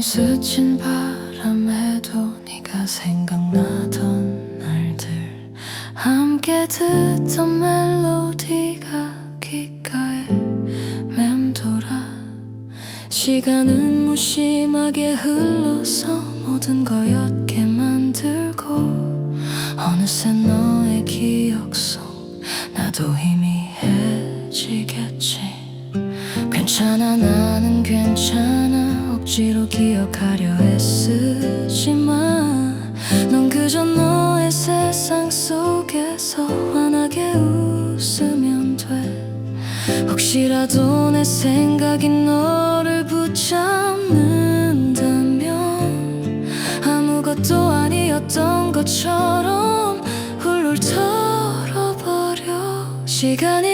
스친 바람에도 네가 생각나던 날들. 함께 듣던 멜로디가 귓가에 맴돌아. 시간은 무심하게 흘러서 모든 걸 옅게 만들고 어느새 너의 기억 속 나도 희미해지겠지. 괜찮아 나는 괜찮아 억지로 기억하려 애쓰지만 넌 그저 너의 세상 속에서 환하게 웃으면 돼. 혹시라도 내 생각이 너를 붙잡는다면 아무것도 아니었던 것처럼 훌훌 털어버려. 시간이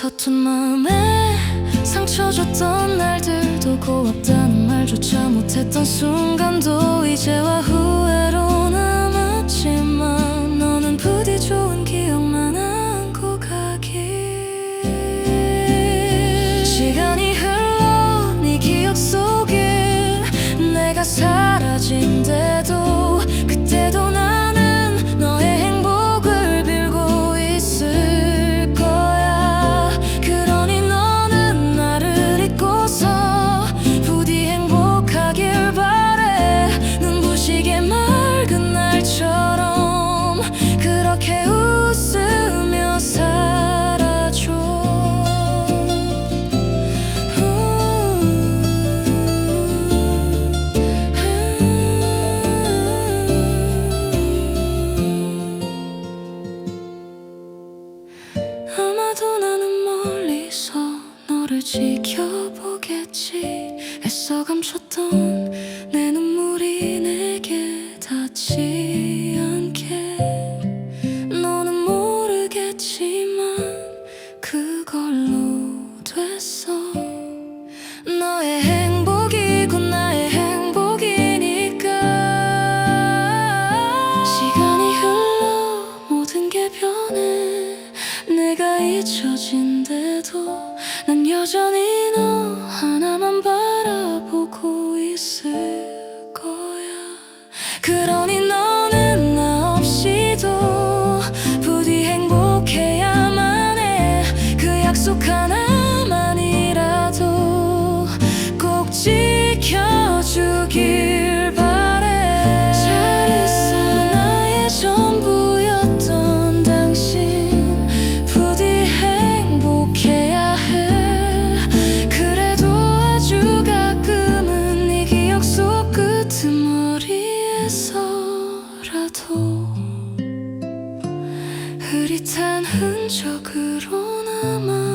서툰 마음에 상처 줬던 날들도 고맙다는 말조차 못했던 순간도 이제와 후회로 남았지만 너는 부디 좋은 기억만 안고 가길. 시간이 흘러 네 기억 속에 내가 사라진대도 그때도 나 너를 지켜보겠지. 애써 감췄던 내 눈물이 내게 닿지 않게. 너는 모르겠지만 그걸로 됐어. 너의 여전히 흔적으로 남아